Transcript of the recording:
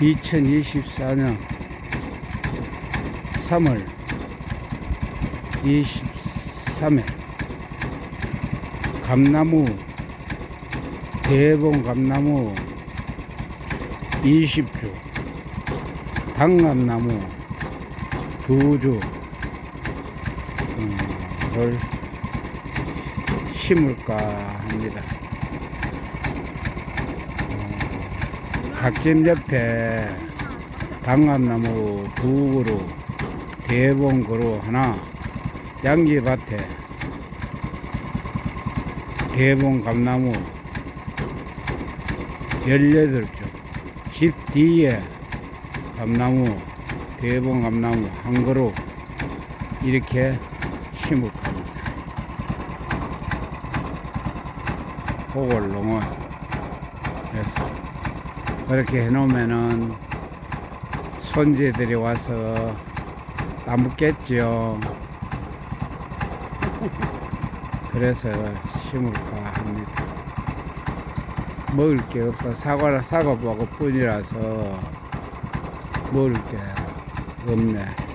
2024년 3월 23일 감나무 대봉 감나무 20주 당감나무 2주 를 심을까 합니다. 갓집 옆에 당감나무 두 그루, 대봉 그루 하나, 양지밭에 대봉 감나무 18주, 집 뒤에 감나무, 대봉 감나무 한 그루 이렇게 심을 겁니다. 그걸 농원 해서 그렇게 해놓으면은 손재들이 와서 따먹겠죠. 그래서 심을까 합니다. 먹을 게 없어 사과 사과 먹을 뿐이라서 먹을 게 없네.